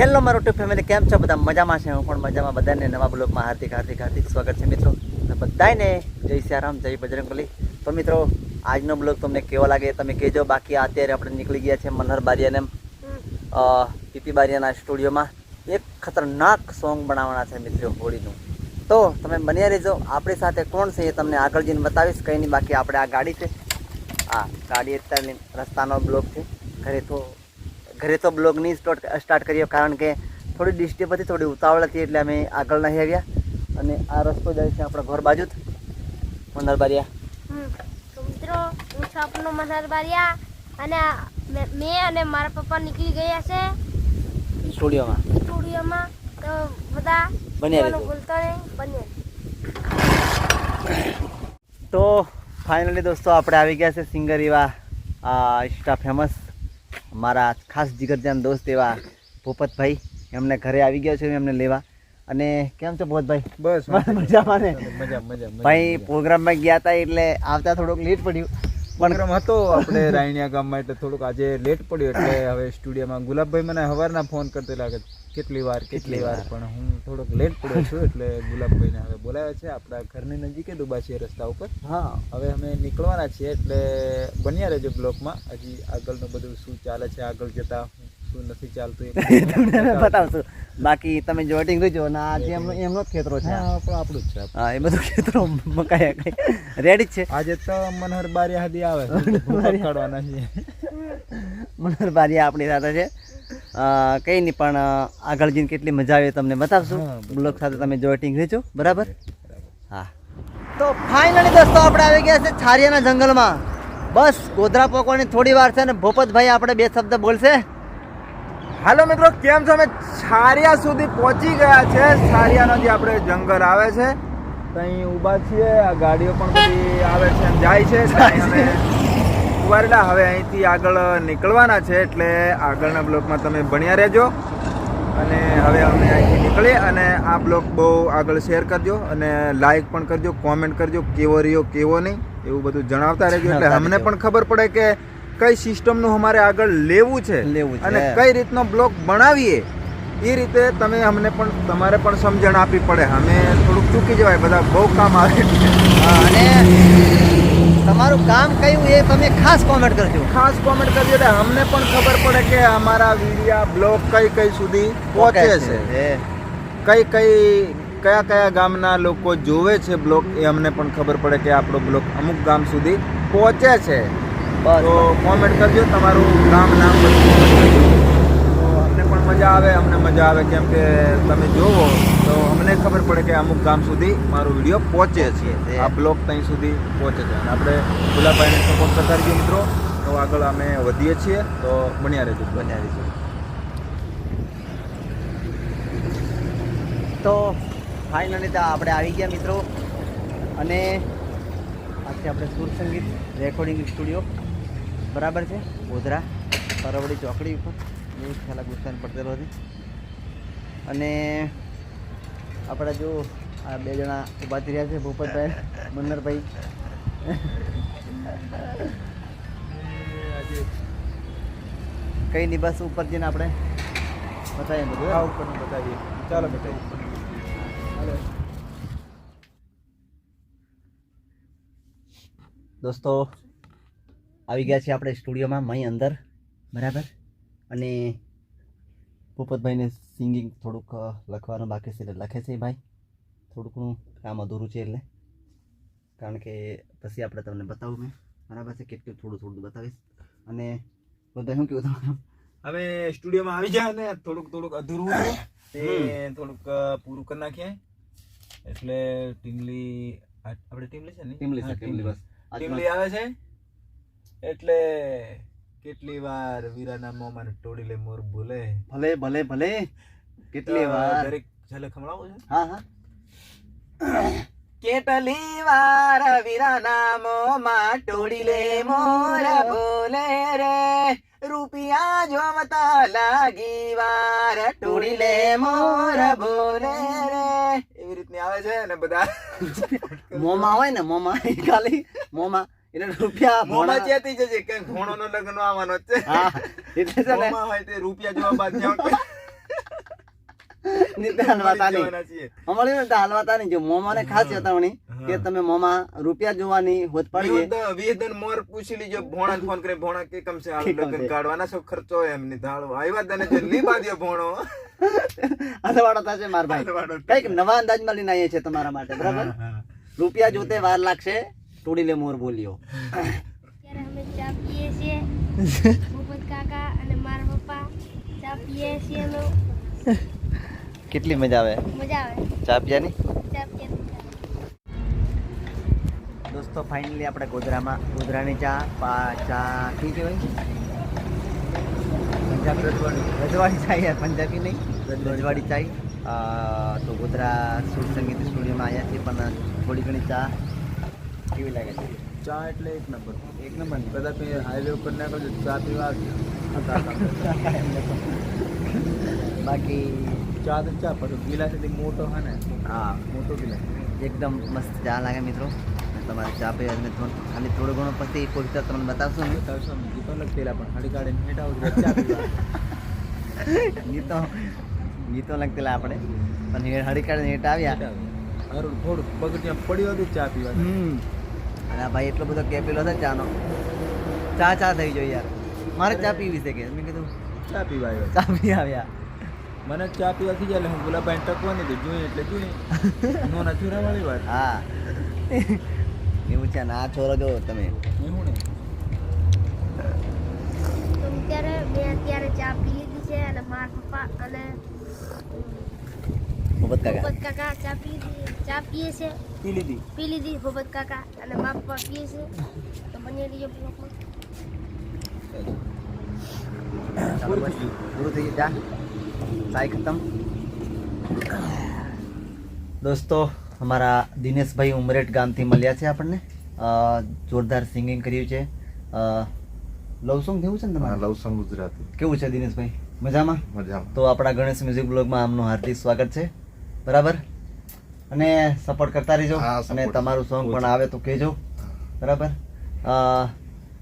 Hello, મારો two family, કેમ છો? બધા મજામાં છે? હું પણ મજામાં. બધાને નવા બ્લોગમાં હાર્દિક હાર્દિક હાર્દિક સ્વાગત છે મિત્રો. બધાને જય સિયારામ, જય બજરંગબલી. તો મિત્રો, આજનો બ્લોગ તમને કેવો લાગે તમે કહેજો. બાકી અત્યારે આપણે નીકળી ગયા છે મનહર બારિયાને પીપી બારિયાના સ્ટુડિયોમાં. એક ખતરનાક સોંગ બનાવવાના છે મિત્રો, હોળીનું. તો તમે બન્યા રહેજો. આપણી સાથે કોણ છે એ તમને આગળ જઈને બતાવીશ. કંઈ નહીં, બાકી આપણે આ ગાડી છે. આ ગાડી અત્યારે રસ્તાનો બ્લોક છે. ઘરે તો ઘરે તો બ્લોગ નહીં સ્ટાર્ટ સ્ટાર્ટ કર્યો કારણ કે થોડી ડિસ્ટર્બ હતી થોડી ઉતાવળ હતી એટલે અમે આગળ નહીં આવ્યા. અને આ રસ્તો જાય છે આપણા ઘર બાજુ જ. તો મિત્રો હું છું આપનો મનારબારિયા અને મેં અને મારા પપ્પા નીકળી ગયા છે. સ્ટુડિયોમાં. સ્ટુડિયોમાં. તો બધા બન્યા. ભૂલતા નહીં બન્યા તો ફાઇનલી દોસ્તો આપણે આવી ગયા છે સિંગર એવા આ ઇન્સ્ટા ફેમસ મારા ખાસ જીગરજાન દોસ્ત એવા પોપતભાઈ એમને ઘરે આવી ગયા છે એમને લેવા. અને કેમ છો પોપતભાઈ બસ મજામાં. ને? મજા મજા ભાઈ પ્રોગ્રામમાં ગયા હતા એટલે આવતા થોડુંક લેટ પડ્યું. પ્રોગ્રામ હતો આપણે રાયણિયા ગામમાં એટલે થોડુંક આજે લેટ પડ્યો એટલે હવે સ્ટુડિયોમાં ગુલાબભાઈ મને સવારના ફોન કરતો લાગે કેટલી વાર કેટલી વાર? પણ હું થોડોક લેટ પડ્યો છું એટલે ગુલાબભાઈને હવે બોલાવ્યા છે આપણા ઘરની નજીકે છીએ રસ્તા ઉપર. હા. હવે અમે નીકળવાના છીએ એટલે બન્યા રહેજો બ્લોકમાં. હજી આગળનું બધું શું ચાલે છે આગળ જતા નથી ચાલતું એ તમને અમે બતાવશું. બાકી તમે જોટિંગ જોજો અને આ જે એમનો એમનો ખેતરો છે. આપણું જ છે. હા એ બધું ખેતરો મકાઈ કઈ રેડી જ છે? આજે તો મનહર બારી હાદી આવે. કાઢવાના છે મનોહર બારિયા આપણી સાથે છે. કંઈ નહીં પણ આગળ જઈને કેટલી મજા આવે તમને બતાવશું. બ્લોગ સાથે તમે જોટિંગ રહેજો. બરાબર? હા. તો ફાઇનલી દોસ્તો આપણે આવી ગયા છે છારિયાના જંગલમાં. બસ ગોધરા પોકવાની થોડી વાર છે ને ભોપતભાઈ આપણે બે શબ્દ બોલશે. હાલો મિત્રો કેમ છો? અમે છારિયા સુધી પહોંચી ગયા છે. છારિયાનો જે આપણે જંગલ આવે છે ત્યાં ઊભા છીએ. આ ગાડીઓ પણ બધી આવે છે એમ જાય છે. અમે હવે અહીંથી આગળ નીકળવાના છે એટલે આગળના બ્લોકમાં તમે ભણ્યા રહેજો. અને હવે અમે અહીંથી નીકળીએ અને આ બ્લોક બહુ આગળ શેર કરજો અને લાઈક પણ કરજો કોમેન્ટ કરજો કેવો રહ્યો કેવો નહીં એવું બધું જણાવતા રહેજો. એટલે અમને પણ ખબર પડે કે કઈ સિસ્ટમનું અમારે આગળ લેવું છે લેવું અને કઈ રીતનો બ્લોક બનાવીએ એ રીતે તમે અમને પણ તમારે પણ સમજણ આપવી પડે. અમે થોડુંક ચૂકી જવાય બધા બહુ કામ આવે અને તમારું કામ કયું એ તમે ખાસ કોમેન્ટ કરજો. ખાસ કોમેન્ટ કરજો એટલે અમને પણ ખબર પડે કે અમારા વિડિયા બ્લોગ કઈ કઈ સુધી પહોંચે છે. કઈ કઈ કયા કયા ગામના લોકો જોવે છે બ્લોગ એ અમને પણ ખબર પડે કે આપણો બ્લોગ અમુક ગામ સુધી પહોંચે છે. તો કોમેન્ટ કરજો તમારું ગામ નામ. તો અમને પણ મજા આવે અમને મજા આવે. કેમ કે તમે જોવો તો અમને ખબર પડે કે અમુક ગામ સુધી મારો વીડિયો પહોંચે છે. આ બ્લોગ ત્યાં સુધી પહોંચે છે. અને આપણે ગુલાબભાઈને સપોર્ટ કરતા રહીએ મિત્રો. તો આગળ અમે વધીએ છીએ. તો બન્યા રહેજો. બન્યા રહીશું. તો ફાઇનલી તો આપણે આવી ગયા મિત્રો. અને આજે આપણે સુર સંગીત રેકોર્ડિંગ સ્ટુડિયો બરાબર છે? ગોધરા પરવડી ચોકડી ઉપર. એ ખ્યાલ ગુસ્સાન પડતેલો હતી અને આપણા જો આ બે જણા ઊભા થઈ રહ્યા છે ભૂપતભાઈ મન્નરભાઈ. કઈ નહીં બસ ઉપર જઈને આપણે બતાવીએ બધું આ ઉપરનું બતાવીએ. ચાલો બતાવીએ. દોસ્તો આવી ગયા છે આપણે સ્ટુડિયોમાં મય અંદર બરાબર? અને ભૂપતભાઈને સિંગિંગ થોડુંક લખવાનું બાકી છે એટલે લખે છે ભાઈ. થોડુંકનું કામ અધૂરું છે એટલે. કારણ કે પછી આપણે તમને બતાવું મેં. બરાબર છે? કેટલું થોડું થોડું બતાવીશ. અને બધા શું કહ્યું તમારું? હવે સ્ટુડિયોમાં આવી જાય ને થોડુંક થોડુંક અધૂરું તે થોડુંક પૂરું કરી નાખીએ. એટલે ટીમલી આપણે ટીમલી છે ને? ટીમલી છે, ટીમલી બસ. ટીમલી આવે છે. એટલે કેટલી વાર વીરાના મોમાં તોડી લે મોર ભૂલે ભલે ભલે ભલે. કેટલી વાર? દરેક છેલ્લે ખમણાવું છે? હા હા. કેટલી વાર વીરાના મોમાં ટોળી લે મોર ભૂલે રે? રૂપિયા જોવતા લાગી વાર તોડી લે મોર ભૂલે રે. એવી રીતની આવે છે ને બધા. મોમાં હોય ને મોમાં. ખાલી મોમાં. એટલે રૂપિયા મોંમાં ચેતી જશે કે ઘોણોનો લગ્ન આવવાનો છે. હા એટલે છે ને હોય તે રૂપિયા જોવા બાદ ને કંઈક નવા અંદાજમાં લઈને આવીએ છીએ તમારા માટે બરાબર? રૂપિયા જોતે વાર લાગશે. તોડીલે મોર બોલ્યો. અત્યારે અમે ચા પીએ છીએ. ભૂપત કાકા અને મારા પપ્પા ચા પીએ છીએ અમે. કેટલી મજા આવે? મજા આવે. ચા પીવાની? ચા. દોસ્તો ફાઇનલી આપણે ગોધરામાં ગોધરાની ચા પા ચા કી કહેવાય પંજાબ રજવાડી. રજવાડી ચા યાર પંજાબી નહીં. રજવાડી ચાય. તો ગોધરા સુર સંગીત સ્ટુડિયોમાં આવ્યા છીએ પણ થોડી ઘણી ચા કેવી લાગે છે. ચા એટલે એક નંબર. એક નંબર કદાચ હાઈવે ઉપર ના કરજો ચા પીવા બાકી ચા તો ચા પછી ગિલાસ એટલે મોટો હા ને હા. મોટો ગિલાસ. એકદમ મસ્ત ચા લાગે મિત્રો. તમારે ચા પીવા અને ખાલી થોડો ઘણો પછી પોસ્ટર તમને બતાવશો ને. બતાવશો ને લખેલા પણ હાડી કાઢીને હેઠ આવું ચા પીવા. ગીતો ગીતો લગતેલા આપણે. પણ હેડ હળી કાઢીને હેઠ આવ્યા. થોડું પગથિયાં પડ્યું હતું ચા પીવા હમ. અને આ ભાઈ એટલો બધો કેપેલો છે ચાનો? ચા ચા થઈ ગયો યાર. મારે ચા પીવી છે કે? મેં કીધું ચા પીવા આવ્યો. ચા પી આવ્યા. મને ચા પીવા થઈ જાય હું ગુલાબાઈ ટકવાની તો જોઈએ એટલે જોઈએ નોના છોરા વાળી વાત. હા. એવું છે ના છોરો જો તમે? એવું ને તો અત્યારે મેં અત્યારે ચા પી લીધી છે અને મારા પપ્પા અને મોહબ્બત કાકા? ભૂપત કાકા ચા પી ચા પીએ છે. પી લીધી? પી લીધી ભૂપત કાકા અને મારા પપ્પા પીએ છે. તો બની બસ પૂરું થઈ ગયું? ચા? ચાય ખતમ? દોસ્તો અમારા દિનેશભાઈ ઉમરેટ ગામથી મળ્યા છે આપણને. જોરદાર સિંગિંગ કર્યું છે. લવ સોંગ કેવું છે ને તમારે? Love song Gujarati. કેવું છે દિનેશભાઈ? મજામાં? મજામાં. તો આપણા ગણેશ મ્યુઝિક બ્લોગમાં આમનું હાર્દિક સ્વાગત છે. બરાબર? અને સપોર્ટ કરતા રહેજો અને તમારું સોંગ પણ આવે તો કહેજો. બરાબર?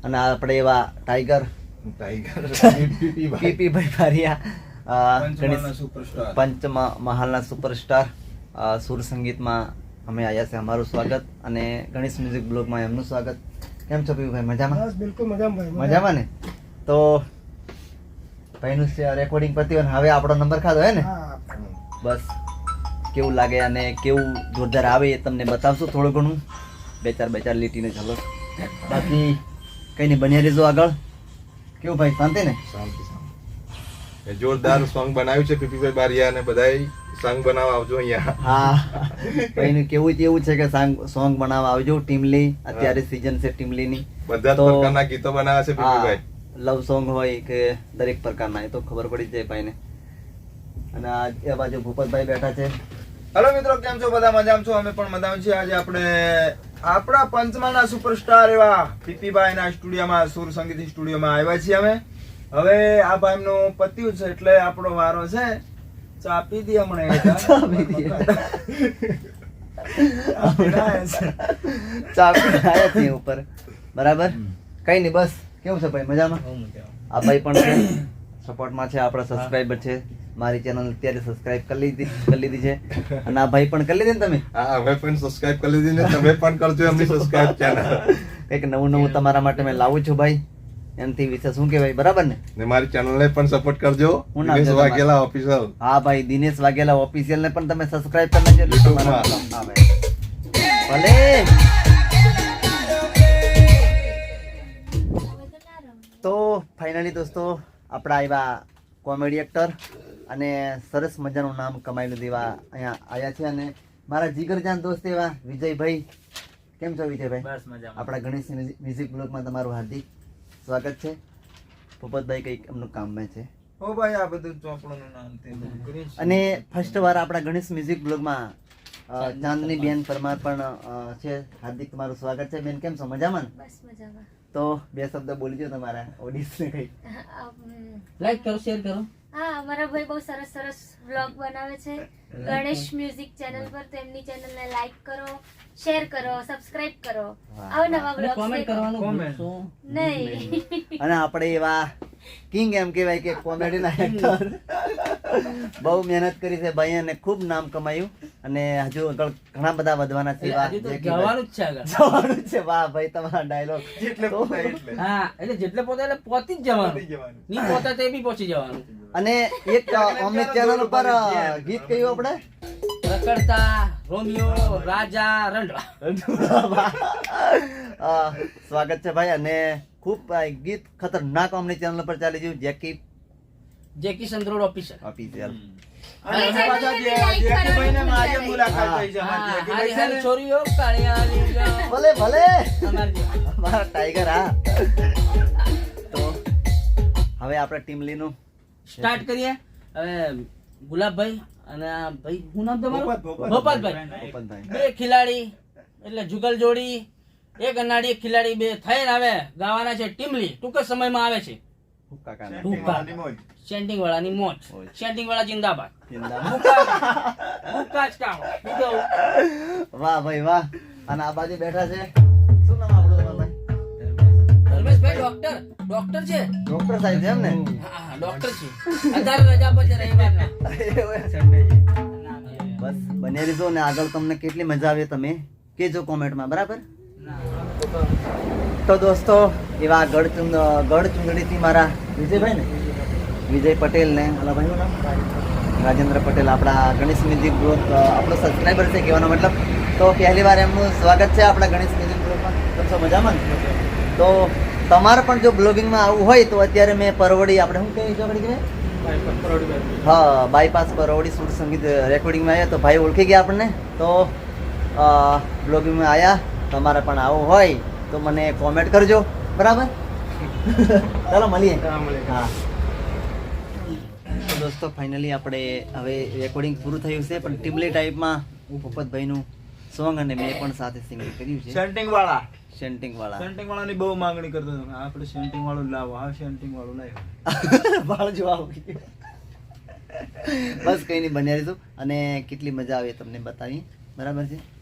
અને આપણે એવા ટાઈગર ટાઈગર પીપી ભાઈ. પીપીભાઈ સુપરસ્ટાર પંચમા મહાલના સુપરસ્ટાર સુર સંગીતમાં અમે આવ્યા છે અમારું સ્વાગત અને ગણેશ મ્યુઝિક બ્લોગમાં એમનું સ્વાગત. કેમ છો પીપીભાઈ મજામાં? બિલકુલ મજામાં મજામાં. ને? તો ભાઈનું રેકોર્ડિંગ પત્યું હવે આપણો નંબર ખાધો હે ને? બસ. કેવું લાગે અને કેવું જોરદાર આવે એ તમને બતાવશું થોડું ઘણું? બે ચાર બે ચાર લીટીને ચાલો. બાકી કંઈ નહીં બન્યા રહેજો આગળ. કેવું ભાઈ શાંતિ ને? શાંતિ શાંતિ. જોરદાર સોંગ બનાવ્યું છે પીપીભાઈ બારિયા અને બધાય સોંગ બનાવવા આવજો અહીંયા. હા. ભાઈનું કેવું એવું છે કે સોંગ બનાવવા આવજો ટીમલી. અત્યારે સિઝન છે ટીમલીની. બધા પ્રકારના ગીતો બનાવે છે પીપીભાઈ. લવ સોંગ હોય કે દરેક પ્રકારના એ તો ખબર પડી જાય ભાઈને. અને આ બાજુ ભૂપતભાઈ બેઠા છે. હેલો મિત્રો કેમ છો? બધા મજામાં છો? અમે પણ મજામાં છીએ. આજે આપણે આપણા પંચમાના સુપરસ્ટાર એવા પીપીભાઈ ના સ્ટુડિયોમાં સુર સંગીત સ્ટુડિયોમાં આવ્યા છીએ અમે. હવે આ ભાઈ નું પત્યું છે એટલે આપણો વારો છે. ચાપી દે હમણે હમણાં દે ચાપી આયા છે. ઉપર. બરાબર? કઈ નહીં બસ. કેવું છે ભાઈ? મજામાં? આ ભાઈ પણ છે. સપોર્ટમાં છે આપણા સબસ્ક્રાઇબર છે. મારી ચેનલ અત્યારે સબસ્ક્રાઇબ કરી લીધી કરી લીધી છે. અને આ ભાઈ પણ કરી લીધી ને તમે? હા અમે પણ સબસ્ક્રાઇબ કરી લીધી ને તમે પણ કરજો એમની સબસ્ક્રાઇબ ચેનલ કંઈક નવું નવું તમારા માટે મેં લાવું છું ભાઈ. એનાથી વિશે શું કહેવાય બરાબર ને? ને મારી ચેનલ ને પણ સપોર્ટ કરજો. દિનેશ વાઘેલા ઓફિશિયલ હા ભાઈ દિનેશ વાઘેલા ઓફિશિયલ ને પણ તમે સબસ્ક્રાઇબ કરી લેજો. હા ભાઈ ભલે. તો ફાઇનલી દોસ્તો આપણા એવા કોમેડી એક્ટર અને સરસ મજાનું નામ કમાઈ લીધું એવા અહીંયા આવ્યા છે અને મારા જીગરજાન દોસ્ત એવા વિજયભાઈ. કેમ છો વિજયભાઈ? બસ મજામાં. આપણા ગણેશ મ્યુઝિક બ્લોગમાં તમારું હાર્દિક સ્વાગત છે. ભૂપતભાઈ કંઈક એમનું કામમાં છે. ઓ ભાઈ આ બધું ચોપડોનું નામ. અને ફર્સ્ટ વાર આપણા ગણેશ મ્યુઝિક બ્લોગમાં ચાંદની બેન પરમાર પણ છે. હાર્દિક તમારું સ્વાગત છે. બેન કેમ છો? મજામાં બસ મજામાં. તો બે શબ્દ બોલી દો તમારા ઓડિયન્સને કઈ લાઈક કરો શેર કરો. હા અમારા ભાઈ બહુ સરસ સરસ વ્લોગ બનાવે છે. ગણેશ મ્યુઝિક ચેનલ પર તો એમની ચેનલને લાઈક કરો શેર કરો સબસ્ક્રાઇબ કરો. આવા નવા અને કોમેન્ટ કરવાનું ભૂલશો. નહીં. અને આપણે એવા કિંગ એમ કહેવાય કે કોમેડીના એક્ટર બહુ મહેનત કરી છે ભાઈ અને ખૂબ નામ કમાયું. અને હજુ આગળ ઘણા બધા વધવાના છે. જવાનું જ છે આગળ. જવાનું છે. વાહ ભાઈ તમારા ડાયલોગ જેટલે. હા એટલે જેટલે પોતે એટલે પહોંચી જ જવાનું. પતી જવાનું. નહીં પહોંચે તો બી પહોંચી જવાનું. અને એક અમને ચેનલ ઉપર ગીત કયું આપણે? રખડતા રોમિયો રાજા રંડવા. સ્વાગત છે ભાઈ અને ખૂબ ગીત ખતરનાક અમને ચેનલ પર ચાલી ગયું જેકી જેકી સંદ્રોડ ઓફિસર ગામ. ભલે ભલે. અમારી મારા ટાઈગર હા. તો હવે આપણે ટીમલીનું સ્ટાર્ટ કરીએ. હવે ગુલાબભાઈ અને આ ભાઈ શું નામ તમારું? ઓપનભાઈ બે ખિલાડી એટલે જુગલ જોડી એક અનાડી એક ખિલાડી બે થઈને આવે ગાવાના છે ટીમલી. ટૂંક જ સમયમાં આવે છે. સેન્ટિંગ વાળાની મોજ. સેન્ટિંગ વાળા જિંદાબાદ? વાહ ભાઈ વાહ. અને આ બાજુ બેઠા છે. શું નામ ધર્મેશભાઈ ડોક્ટર ડોક્ટર છે? ડોક્ટર સાહેબ છે એમ ને? હા ડોક્ટર છે. અત્યારે રજા પર છે રવિવારના. બસ બને રહીજો ને આગળ તમને કેટલી મજા આવે તમે કેજો કોમેન્ટમાં બરાબર? તો દોસ્તો એવા ગઢ ચુંદ ગઢ ચુંદડીથી મારા વિજયભાઈ ને? વિજય પટેલ ને અલા ભાઈનું નામ? રાજેન્દ્ર પટેલ આપણા ગણેશ મ્યુઝિક ગ્રુપ આપણો સબસ્ક્રાઈબર છે કહેવાનો મતલબ. તો પહેલી વાર એમનું સ્વાગત છે આપણા ગણેશ મ્યુઝિક ગ્રુપમાં. તમે મજામાં તો તમારે પણ જો બ્લોગિંગમાં આવવું હોય તો અત્યારે મેં પરવડી આપણે શું કહીએ ચોકડી હા બાયપાસ પરવડી સુર સંગીત રેકોર્ડિંગમાં આવ્યા તો ભાઈ ઓળખી ગયા આપણને. તો બ્લોગિંગમાં આવ્યા તમારે પણ આવું હોય તો મને કોમેન્ટ કરજો. બરાબર? ચાલો મળીએ. હા દોસ્તો ફાઇનલી આપણે હવે રેકોર્ડિંગ પૂરું થયું છે પણ ટીમલી ટાઈપમાં ભૂપતભાઈનું સોંગ અને મેં પણ સાથે સિંગિંગ કર્યું છે. શેન્ટિંગ વાળા. શેન્ટિંગ વાળા. શેન્ટિંગ વાળાની બહુ માંગણી કરતો હતો. આપણે શેન્ટિંગ વાળું લાવો આ શેન્ટિંગ વાળું લાવ્યો વાળ જોવા આવી. બસ કઈ નહીં બન્યા રહીશું. અને કેટલી મજા આવે તમને બતાવી. બરાબર છે?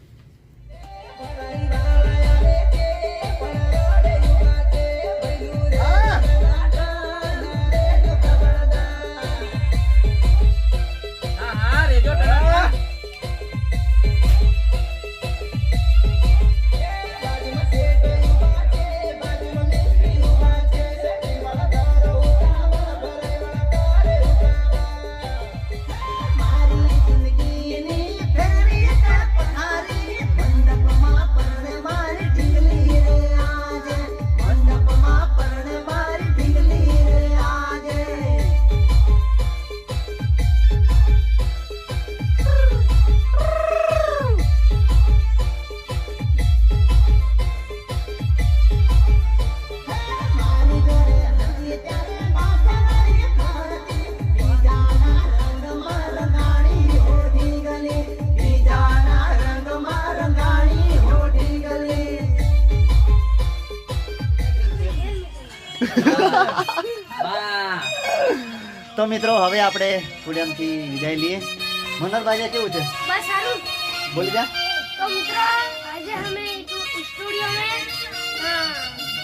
તો મિત્રો હવે આપણે સ્ટુડિયમથી વિદાય લઈએ. મનોહરભાઈ કેવું છે? બસ સારું. બોલી જા. તો મિત્રો આજે અમે સ્ટુડિયો મે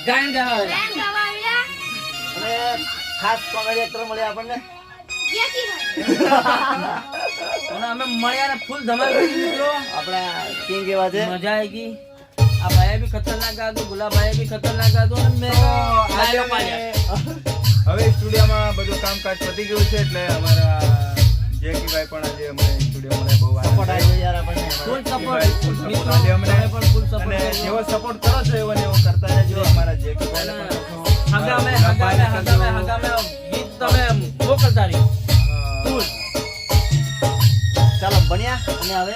ગાયન ગાવા ગાયન ગાવા આવ્યા. અને ખાસ કોમેડી એક્ટર મળ્યા આપણને. અને અમે મળ્યા ને ફૂલ ધમાલ કરી મિત્રો આપણા કિંગ એવા છે. મજા આવી ગઈ. આ ભાઈ બી ખતરનાક ગાતું ગુલાબભાઈએ બી ખતરનાક ગાતો અને મેં હવે સ્ટુડિયોમાં બધું કામકાજ પતી ગયું છે એટલે અમારા જેકીભાઈ પણ આજે અમને સ્ટુડિયોમાં બહુ સપોર્ટ થયો. આવ્યો યાર આપણને. ફૂલ સપોર્ટ મિત્રો અમને. પણ ફૂલ સપોર્ટ. જેવો સપોર્ટ કરો છો એવો ને એવો કરતા રહેજો. અમારા જેકીભાઈને પણ. હગામે હગામે હગામે હગામે ગીત તમે મોકલતા રહ્યો ચાલો બન્યા અને હવે?